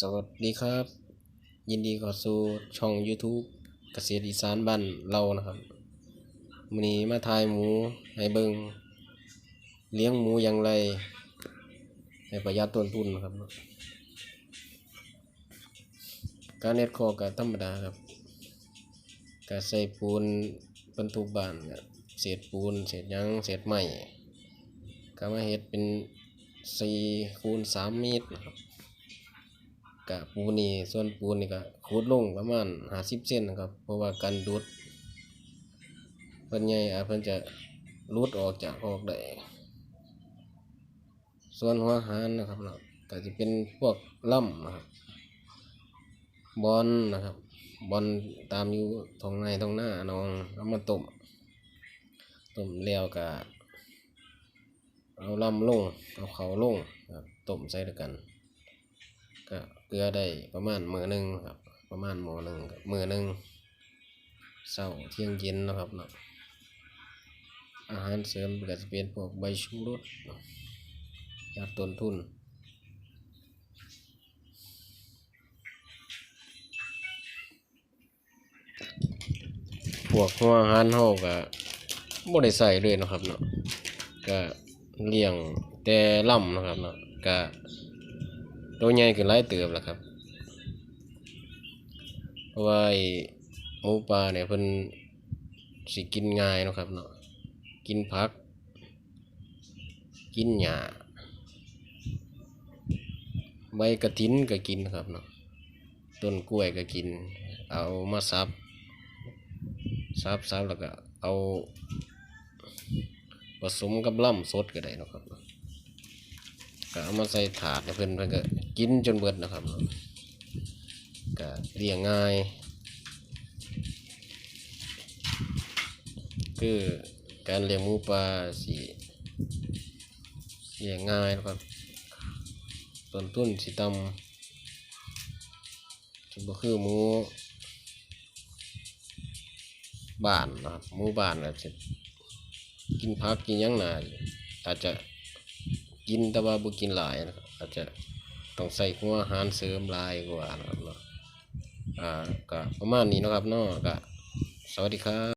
สวัสดีครับ ยินดีข้าสู่ช่อง YouTube เกษตรอีสานบ้านเรานะครับมือนี้มาถ่ายหมูให้เบิงเลี้ยงหมูอย่างไร ให้ประหยัดต้นทุนครับ การเน็ดคอกก็ธรรมดาครับก็ใส่ปูนบรรทุกบ้านเศษปูนเศษยังเศษไม้ก็มาเฮ็ดเป็น4คูณ3เมตรนะครับ กะปูนี่ส่วนปูนี่ก็ขุดลงประมาณห้าสิบเซนนะครับ เพราะว่ากันดูดเพิ่นใหญ่อาเพิ่นจะรูดออกจากออกได้ส่วนหัวหารนะครับเนาะก็จะเป็นพวกล่ำนะครับบอลนะครับบอลตามอยู่ทองในทองหน้าน้องเอามาต้มต้มแล้วก็เอาล่ำลงเอาเขาลงครับต้มใส่ด้วยกัน ก็เกลือได้ประมาณมือหนึ่งครับ ประมาณหม้อหนึ่งครับมือหนึ่งเช้าเที่ยงเย็นนะครับเนาะอาหารเสริมก็จะเป็นพวกใบชูรสเนาต้นทุนพวกหัวอาหารเฮาก็บ่ได้ใส่เลยนะครับเนาะก็เลี้ยงแต่ล่ำนะครับเนาะก็ ตัวใหญ่ขึ้นหลายเติบแล้วครับ เพราะว่าหมูป่าเนี่ยเพิ่นสิกินง่ายนะครับเนาะกินผัก กินหญ้าใบกระถินก็กินครับเนาะต้นกล้วยก็กิน เอามาซับซับซับแล้วก็เอาผสมกับล่ำสดก็ได้นะครับก็เอามาใส่ถาดเพิ่นเพิ่นก็ กินจนเบิดนะครับก็เลี้ยงง่าย คือการเลี้ยงหมูปลาสิเลี้ยงง่ายนะครับต้นทุนสิต่ำสิบ่คือหมูบ้านนะครับหมูบ้านอาจะกินผักกินยังหนาอาจจะกินแต่ว่าบ่กินหลายนะครับอาจจะ ต้องใส่หัวอาหารเสริมลายกว่านะครับเนาะอ่าก็ประมาณนี้นะครับเนาะก็สวัสดีครับ